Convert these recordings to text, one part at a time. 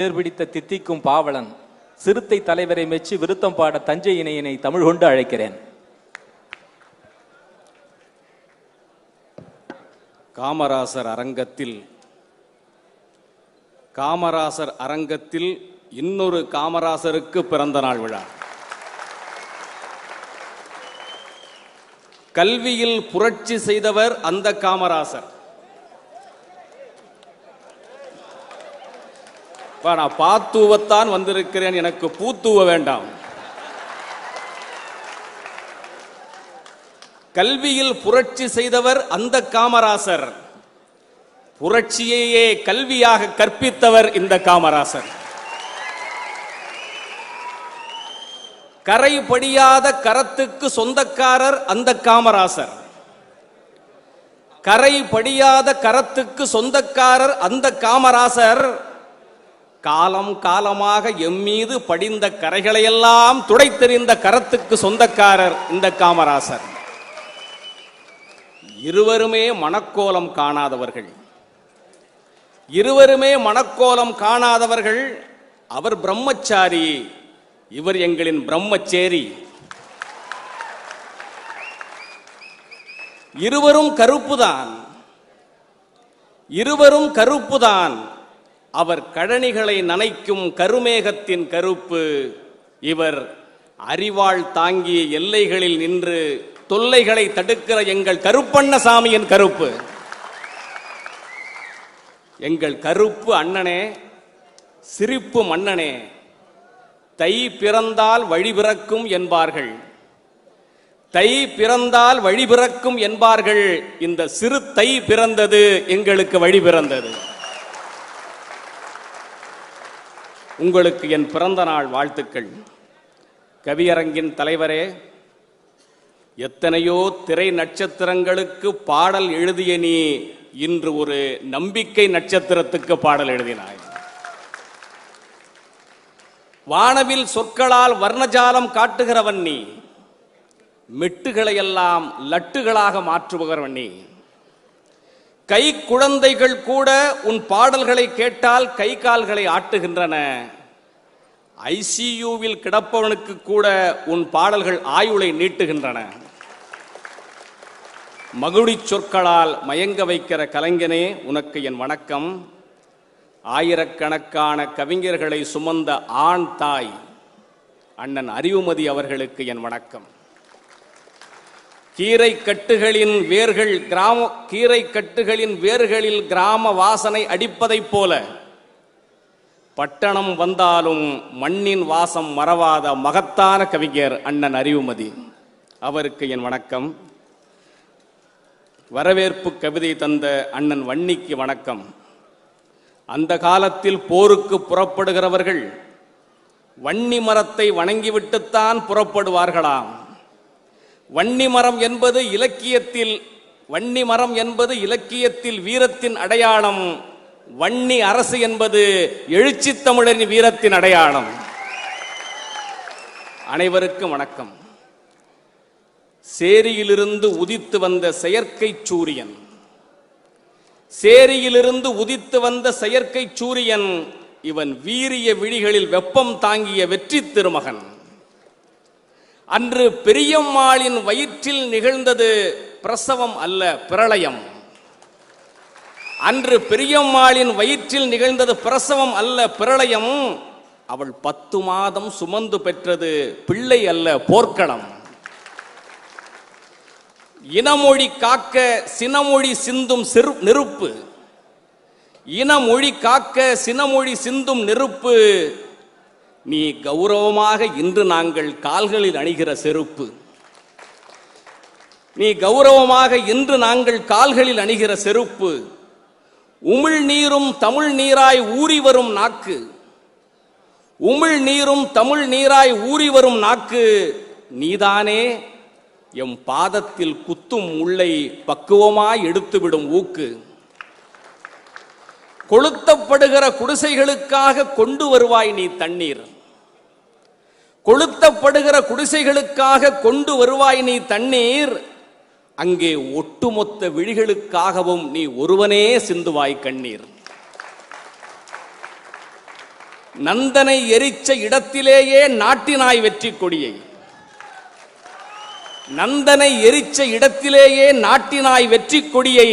தேர்பிடித்த தித்திக்கும் பாவலன் சிறுத்தை தலைவரை மெச்சி விருத்தம் பாட தஞ்சை இணையினை தமிழ் கொண்டு அழைக்கிறேன். காமராசர் அரங்கத்தில் காமராசர் அரங்கத்தில் இன்னொரு காமராசருக்கு பிறந்த நாள் விழா. கல்வியில் புரட்சி செய்தவர் அந்த காமராசர். பா, நான் பாத்தூவத்தான் வந்திருக்கிறேன் எனக்கு பூத்தூவ வேண்டாம். கல்வியில் புரட்சி செய்தவர் அந்த காமராசர். புரட்சியையே கல்வியாக கற்பித்தவர் இந்த காமராசர். கரை படியாத கரத்துக்கு சொந்தக்காரர் அந்த காமராசர். கரை படியாத கரத்துக்கு சொந்தக்காரர் அந்த காமராசர். காலம் காலமாக எம்மீது படிந்த கரைகளையெல்லாம் துடைத்தெறிந்த கரத்துக்கு சொந்தக்காரர் இந்த காமராசர். இருவருமே மணக்கோலம் காணாதவர்கள். இருவருமே மணக்கோலம் காணாதவர்கள் அவர் பிரம்மச்சாரி இவர் எங்களின் பிரம்மச்சேரி. இருவரும் கருப்புதான். இருவரும் கருப்புதான். அவர் கழனிகளை நனைக்கும் கருமேகத்தின் கருப்பு. இவர் அறிவாள் தாங்கிய எல்லைகளில் நின்று தொல்லைகளை தடுக்கிற எங்கள் கருப்பண்ணசாமியின் கருப்பு. எங்கள் கருப்பு அண்ணனே சிரிப்பு மன்னனே தை பிறந்தால் வழி பிறக்கும் என்பார்கள். தை பிறந்தால் வழி பிறக்கும் என்பார்கள். இந்த சிறு தை பிறந்தது எங்களுக்கு வழி பிறந்தது. உங்களுக்கு என் பிறந்த நாள் வாழ்த்துக்கள். கவியரங்கின் தலைவரே எத்தனையோ திரை நட்சத்திரங்களுக்கு பாடல் எழுதிய நீ இன்று ஒரு நம்பிக்கை நட்சத்திரத்துக்கு பாடல் எழுதினாய். வானவில் சொற்களால் வர்ணஜாலம் காட்டுகிறவன் நீ மெட்டுகளையெல்லாம் லட்டுகளாக மாற்றுபவன் நீ. கை குழந்தைகள் கூட உன் பாடல்களை கேட்டால் கை கால்களை ஆட்டுகின்றன. ஐசியூவில் கிடப்பவனுக்கு கூட உன் பாடல்கள் ஆயுளை நீட்டுகின்றன. மகுடி சொற்களால் மயங்க வைக்கிற கலைஞனே உனக்கு என் வணக்கம். ஆயிரக்கணக்கான கவிஞர்களை சுமந்த ஆண் தாய் அண்ணன் அறிவுமதி அவர்களுக்கு என் வணக்கம். கீரை கட்டுகளின் வேர்கள் கிராம கீரை கட்டுகளின் வேர்களில் கிராம வாசனை அடிப்பதைப் போல. பட்டணம் வந்தாலும் மண்ணின் வாசம் மறவாத மகத்தான கவிஞர் அண்ணன் அறிவுமதி. அவருக்கு என் வணக்கம். வரவேற்பு கவிதை தந்த அண்ணன் வன்னிக்கு வணக்கம். அந்த காலத்தில் போருக்கு புறப்படுகிறவர்கள் வன்னி மரத்தை வணங்கிவிட்டுத்தான் புறப்படுவார்களாம். வன்னி மரம் என்பது இலக்கியத்தில் வன்னி மரம் என்பது இலக்கியத்தில் வீரத்தின் அடையாளம். வன்னி அரசு என்பது எழுச்சி தமிழரின் வீரத்தின் அடையாளம். அனைவருக்கும் வணக்கம். சேரியிலிருந்து உதித்து வந்த செயற்கை சூரியன். சேரியிலிருந்து உதித்து வந்த செயற்கை சூரியன் இவன் வீரிய விழிகளில் வெப்பம் தாங்கிய வெற்றி திருமகன். அன்று பெரியம்மாளின் வயிற்றில் நிகழ்ந்தது பிரசவம் அல்ல பிரளயம். அன்று பெரியம்மாளின் வயிற்றில் நிகழ்ந்தது பிரசவம் அல்ல பிரளயம். அவள் பத்து மாதம் சுமந்து பெற்றது பிள்ளை அல்ல போர்க்களம். இனமொழி காக்க சினமொழி சிந்தும் சிறு நெருப்பு. இனமொழி காக்க சினமொழி சிந்தும் நெருப்பு. நீ கௌரவமாக இன்று நாங்கள் கால்களில் அணிகிற செருப்பு. நீ கௌரவமாக இன்று நாங்கள் கால்களில் அணிகிற செருப்பு. உமிழ் நீரும் தமிழ் நீராய் ஊறி வரும் நாக்கு. உமிழ் நீரும் தமிழ் நீராய் ஊறி வரும் நாக்கு. நீதானே எம் பாதத்தில் குத்தும் உள்ளை பக்குவமாய் எடுத்துவிடும் ஊக்கு. கொளுத்தப்படுகிற குடிசைகளுக்காக கொண்டு வருவாய் நீ தண்ணீர். கொளுத்தப்படுகிற குடிசைகளுக்காக கொண்டு வருவாய் நீ தண்ணீர். அங்கே ஒட்டுமொத்த விழிகளுக்காகவும் நீ ஒருவனே சிந்துவாய் கண்ணீர். நந்தனை எரிச்ச இடத்திலேயே நாட்டினாய் வெற்றி கொடியை. நந்தனை எரிச்ச இடத்திலேயே நாட்டினாய் வெற்றி கொடியை.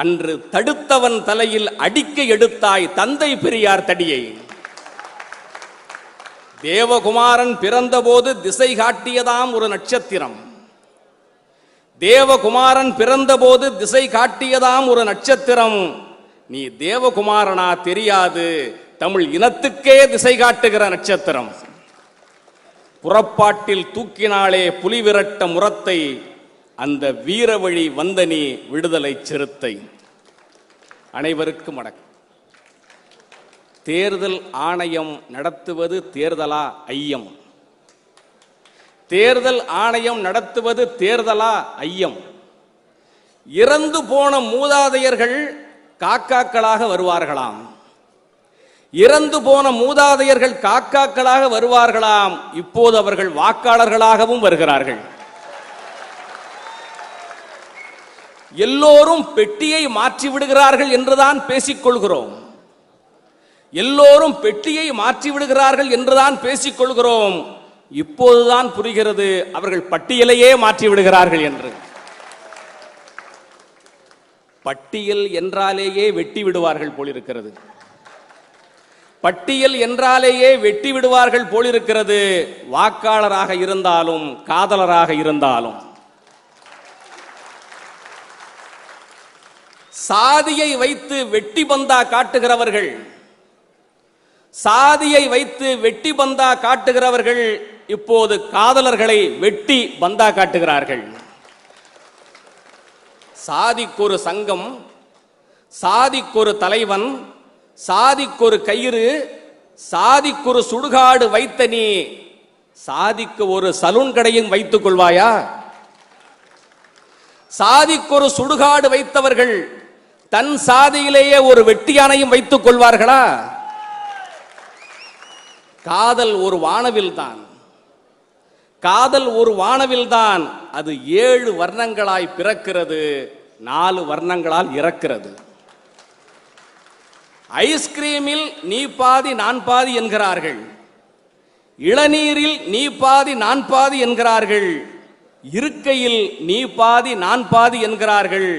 அன்று தடுத்தவன் தலையில் அடிக்க எடுத்தாய் தந்தை பெரியார் தடியை. தேவகுமாரன் பிறந்தபோது திசை காட்டியதாம் ஒரு நட்சத்திரம். தேவகுமாரன் பிறந்தபோது திசை காட்டியதாம் ஒரு நட்சத்திரம். நீ தேவகுமாரனா தெரியாது தமிழ் இனத்துக்கே திசை காட்டுகிற நட்சத்திரம். புறப்பாட்டில் தூக்கினாலே புலிவிரட்ட முரத்தை அந்த வீரவழி வந்த நீ விடுதலை சிறுத்தை. அனைவருக்கும் வணக்கம். தேர்தல் ஆணையம் நடத்துவது தேர்தலா ஐயம்? தேர்தல் ஆணையம் நடத்துவது தேர்தலா ஐயம்? இறந்து போன மூதாதையர்கள் காக்காக்களாக வருவார்களாம். இறந்து போன மூதாதையர்கள் காக்காக்களாக வருவார்களாம். இப்போது அவர்கள் வாக்காளர்களாகவும் வருகிறார்கள். எல்லோரும் பெட்டியை மாற்றி விடுகிறார்கள் என்றுதான் பேசிக் கொள்கிறோம் எல்லோரும் பெட்டியை மாற்றி விடுகிறார்கள் என்றுதான் பேசிக் கொள்கிறோம் இப்போதுதான் புரிகிறது அவர்கள் பட்டியலையே மாற்றி விடுகிறார்கள் என்று. பட்டியல் என்றாலேயே வெட்டி விடுவார்கள் போலிருக்கிறது. பட்டியல் என்றாலேயே வெட்டி விடுவார்கள் போலிருக்கிறது. வாக்காளராக இருந்தாலும் காதலராக இருந்தாலும். சாதியை வைத்து வெட்டி பந்தா காட்டுகிறவர்கள் சாதியை வைத்து வெட்டி பந்தா காட்டுகிறவர்கள் இப்போது காதலர்களை வெட்டி பந்தா காட்டுகிறார்கள். சாதிக்கொரு சங்கம் சாதிக்கொரு தலைவன் சாதிக்கொரு கயிறு சாதிக்கொரு சுடுகாடு வைத்த நீ சாதிக்கு ஒரு சலூன் கடையும் வைத்துக் கொள்வாயா? சாதிக்கொரு சுடுகாடு வைத்தவர்கள் தன் சாதியிலேயே ஒரு வெட்டியானையும் வைத்துக் கொள்வார்களா? காதல் ஒரு வானவில் தான் காதல் ஒரு வானவில் தான் அது ஏழு வர்ணங்களாய் பிறக்கிறது நாலு வர்ணங்களால் இறக்கிறது. ஐஸ்கிரீமில் நீ பாதி நான் பாதி என்கிறார்கள். இளநீரில் நீ பாதி நான் பாதி என்கிறார்கள். இருக்கையில் நீ பாதி நான் பாதி என்கிறார்கள்.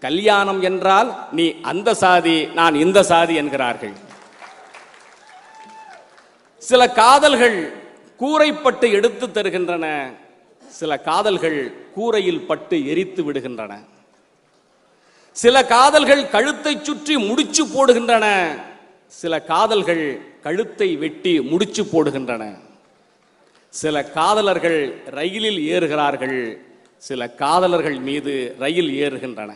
கல்யாணம் என்றால் நீ அந்த சாதி நான் இந்த சாதி என்கிறார்கள். சில காதல்கள் கூரைப்பட்டு எடுத்து தருகின்றன. சில காதல்கள் கூரையில் பட்டு எரித்து விடுகின்றன. சில காதல்கள் கழுத்தை சுற்றி முடிச்சு போடுகின்றன. சில காதல்கள் கழுத்தை வெட்டி முடிச்சு போடுகின்றன. சில காதலர்கள் ரயிலில் ஏறுகிறார்கள். சில காதலர்கள் மீது ரயில் ஏறுகின்றன.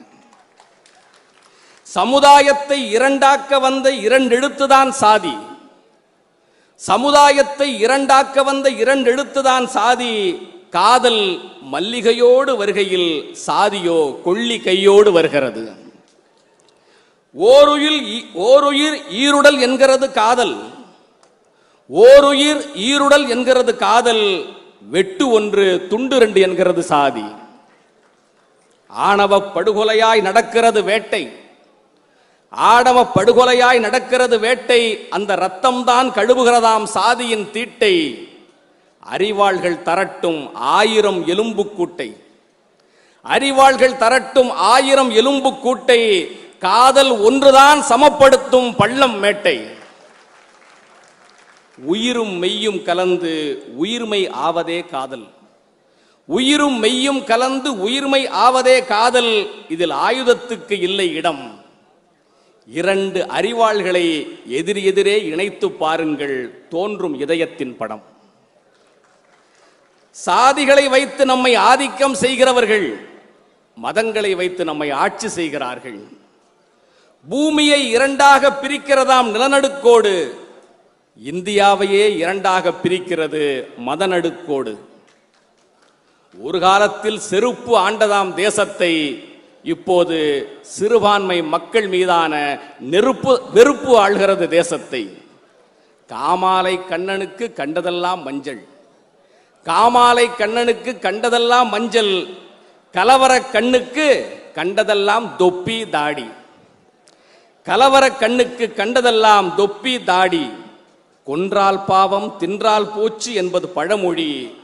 சமுதாயத்தை இரண்டாக்க வந்த இரண்டெழுத்துதான் சாதி. சமுதாயத்தை இரண்டாக்க வந்த இரண்டெழுத்துதான் சாதி. காதல் மல்லிகையோடு வருகையில் சாதியோ கொள்ளி கையோடு வருகிறது. ஓருயிர் ஈ- ஓருயிர் ஈருடல் என்கிறது காதல். ஓருயிர் ஈருடல் என்கிறது காதல். வெட்டு ஒன்று துண்டு ரெண்டு என்கிறது சாதி. ஆணவ படுகொலையாய் நடக்கிறது வேட்டை. ஆடவ படுகொலையாய் நடக்கிறது வேட்டை அந்த ரத்தம்தான் கழுவுகிறதாம் சாதியின் தீட்டை. அறிவாள்கள் தரட்டும் ஆயிரம் எலும்பு கூட்டை. அறிவாள்கள் தரட்டும் ஆயிரம் எலும்பு கூட்டை காதல் ஒன்றுதான் சமப்படுத்தும் பள்ளம் மேட்டை. உயிரும் மெய்யும் கலந்து உயிர்மை ஆவதே காதல். உயிரும் மெய்யும் கலந்து உயிர்மை ஆவதே காதல் இதில் ஆயுதத்துக்கு இல்லை இடம். இரண்டு அறிவாள்களை எதிர் எதிரே இணைத்து பாருங்கள் தோன்றும் இதயத்தின் படம். சாதிகளை வைத்து நம்மை ஆதிக்கம் செய்கிறவர்கள் மதங்களை வைத்து நம்மை ஆட்சி செய்கிறார்கள். பூமியை இரண்டாக பிரிக்கிறதாம் நிலநடுக்கோடு இந்தியாவையே இரண்டாக பிரிக்கிறது மதநடுக்கோடு. ஒரு காலத்தில் செருப்பு ஆண்டதாம் தேசத்தை இப்போது சிறுபான்மை மக்கள் மீதான நெருப்பு வெறுப்பு ஆள்கிறது தேசத்தை. காமாலை கண்ணனுக்கு கண்டதெல்லாம் மஞ்சள். காமாலை கண்ணனுக்கு கண்டதெல்லாம் மஞ்சள். கலவர கண்ணுக்கு கண்டதெல்லாம் தொப்பி தாடி. கலவர கண்ணுக்கு கண்டதெல்லாம் தொப்பி தாடி. கொன்றால் பாவம் தின்றால் போச்சு என்பது பழமொழி.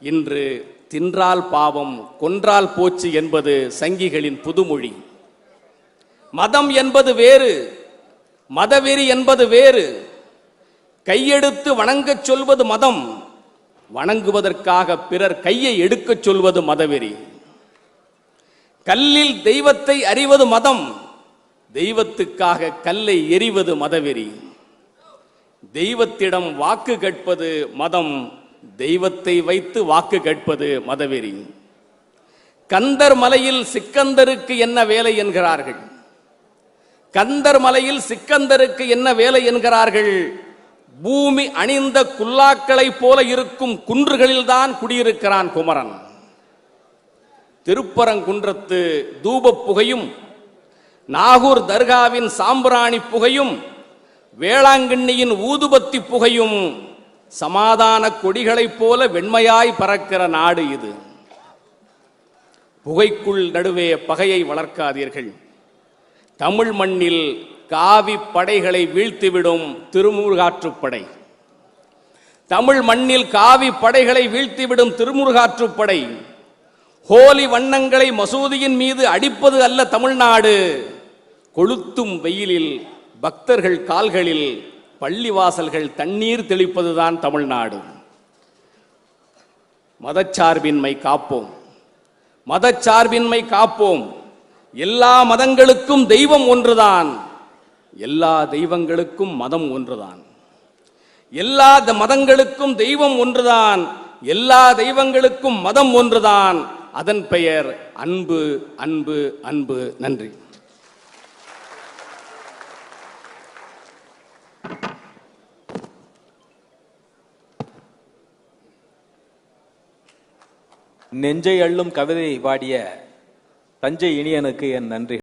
இன்று தின்றால் பாவம் கொன்றால் போச்சு என்பது சங்கிகளின் புதுமொழி. மதம் என்பது வேறு மதவெறி என்பது வேறு. கையெடுத்து வணங்கச் சொல்வது மதம் வணங்குவதற்காக பிறர் கையை எடுக்கச் சொல்வது மதவெறி. கல்லில் தெய்வத்தை அறிவது மதம் தெய்வத்துக்காக கல்லை எறிவது மதவெறி. தெய்வத்திடம் வாக்கு கேட்பது மதம் தெய்வத்தை வைத்து வாக்கு கேட்பது மதவெறி. கந்தர் மலையில் சிக்கந்தருக்கு என்ன வேலை என்கிறார்கள்? கந்தர் மலையில் சிக்கந்தருக்கு என்ன வேலை என்கிறார்கள்? பூமி அணிந்த குல்லாக்களைப் போல இருக்கும் குன்றுகளில்தான் குடியிருக்கிறான் குமரன். திருப்பரங்குன்றத்து தூப புகையும் நாகூர் தர்காவின் சாம்பிராணி புகையும் வேளாங்கண்ணியின் ஊதுபத்தி புகையும் சமாதான கொடிகளைப் போல வெண்மையாய் பறக்கிற நாடு இது. புகைக்குள் நடுவே பகையை வளர்க்காதீர்கள். தமிழ் மண்ணில் காவி படைகளை வீழ்த்திவிடும் திருமுருகாற்றுப்படை. தமிழ் மண்ணில் காவி படைகளை வீழ்த்திவிடும் திருமுருகாற்றுப்படை. ஹோலி வண்ணங்களை மசூதியின் மீது அடிப்பது அல்ல தமிழ்நாடு. கொளுத்தும் வெயிலில் பக்தர்கள் கால்களில் பள்ளிவாசல்கள் தண்ணீர் தெளிப்பதுதான் தமிழ்நாடு. மதச்சார்பின்மை காப்போம். மதச்சார்பின்மை காப்போம். எல்லா மதங்களுக்கும் தெய்வம் ஒன்றுதான். எல்லா தெய்வங்களுக்கும் மதம் ஒன்றுதான். எல்லா மதங்களுக்கும் தெய்வம் ஒன்றுதான். எல்லா தெய்வங்களுக்கும் மதம் ஒன்றுதான். அதன் பெயர் அன்பு அன்பு அன்பு. நன்றி. நெஞ்சை அள்ளும் கவிதை பாடிய தஞ்சை இனியனுக்கு என் நன்றி.